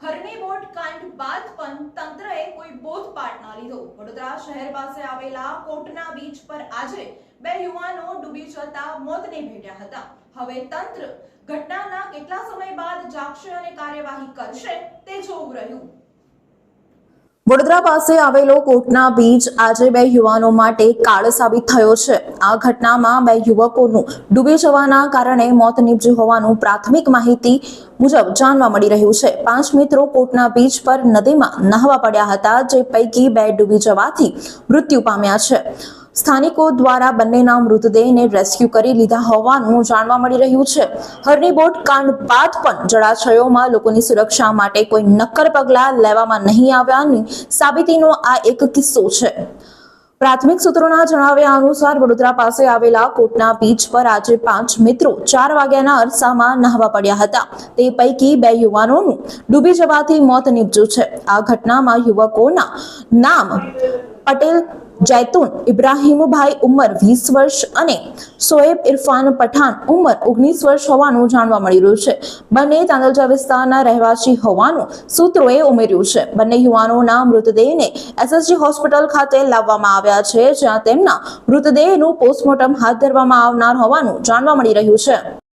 હરણી કાંડ બાદ પણ તંત્રએ કોઈ બોધપાઠ ન લીધો. વડોદરા શહેર પાસે આવેલા કોટના બીચ પર આજે બે યુવાનો ડૂબી જતા મોતને ભેટ્યા હતા. હવે તંત્ર ઘટનાના કેટલા સમય બાદ જાગશે અને કાર્યવાહી કરશે તે જોવું વડોદરા પાસે આવેલો કોટના બીચ આજે બે યુવાનો માટે કાળ સાબિત થયો છે. આ ઘટનામાં બે યુવકોનું ડૂબી જવાના કારણે મોત નીપજ્યું હોવાનું પ્રાથમિક માહિતી મુજબ જાણવા મળી રહ્યું છે. પાંચ મિત્રો કોટના બીચ પર નદીમાં નહાવા પડ્યા હતા, જે પૈકી બે ડૂબી જવાથી મૃત્યુ પામ્યા છે. સ્થાનિકો દ્વારા બંનેના મૃતદેહને રેસ્ક્યુ કરી લીધા હોવાનું જાણવા મળી રહ્યું છે. હરની બોટ કાંડ બાદ પણ જળાશયોમાં લોકોની સુરક્ષા માટે કોઈ નક્કર પગલાં લેવામાં નહીં આવ્યાની સાબિતીનો આ એક કિસ્સો છે. પ્રાથમિક સૂત્રોના જણાવ્યા અનુસાર વડોદરા પાસે આવેલા કોટના બીચ પર આજે પાંચ મિત્રો ચાર વાગ્યાના અરસામાં નહાવા પડ્યા હતા. તે પૈકી બે યુવાનોનું ડૂબી જવાથી મોત નીપજ્યું છે. આ ઘટનામાં યુવકોના નામ પટેલ, જૈતુન ઇબ્રાહીમભાઈ ઉંમર વીસ વર્ષ અને સોએબ ઇરફાન પઠાણ ઉંમર ઓગણીસ વર્ષ હોવાનું જાણવા મળી રહ્યું છે. બંને તાંદલજા વિસ્તારના રહેવાસી હોવાનું સૂત્રોએ ઉમેર્યું છે. બંને યુવાનોના મૃતદેહને એસએસજી હોસ્પિટલ ખાતે લાવવામાં આવ્યા છે, જ્યાં તેમના મૃતદેહનું પોસ્ટમોર્ટમ હાથ ધરવામાં આવનાર હોવાનું જાણવા મળી રહ્યું છે.